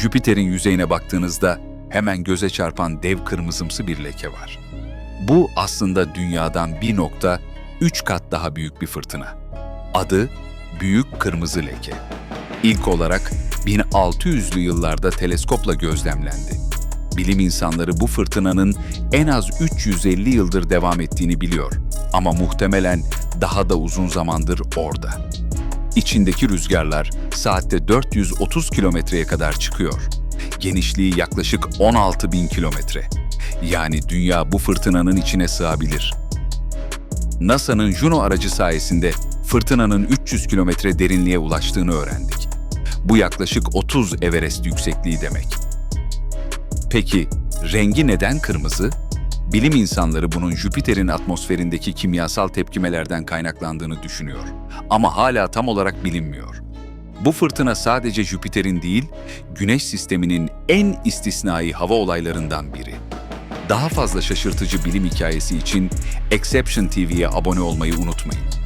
Jüpiter'in yüzeyine baktığınızda hemen göze çarpan dev kırmızımsı bir leke var. Bu aslında dünyadan 1.3 kat daha büyük bir fırtına. Adı Büyük Kırmızı Leke. İlk olarak 1600'lü yıllarda teleskopla gözlemlendi. Bilim insanları bu fırtınanın en az 350 yıldır devam ettiğini biliyor ama muhtemelen daha da uzun zamandır orada. İçindeki rüzgarlar saatte 430 kilometreye kadar çıkıyor. Genişliği yaklaşık 16 bin kilometre. Yani dünya bu fırtınanın içine sığabilir. NASA'nın Juno aracı sayesinde fırtınanın 300 kilometre derinliğe ulaştığını öğrendik. Bu yaklaşık 30 Everest yüksekliği demek. Peki rengi neden kırmızı? Bilim insanları bunun Jüpiter'in atmosferindeki kimyasal tepkimelerden kaynaklandığını düşünüyor. Ama hala tam olarak bilinmiyor. Bu fırtına sadece Jüpiter'in değil, Güneş sisteminin en istisnai hava olaylarından biri. Daha fazla şaşırtıcı bilim hikayesi için Exception TV'ye abone olmayı unutmayın.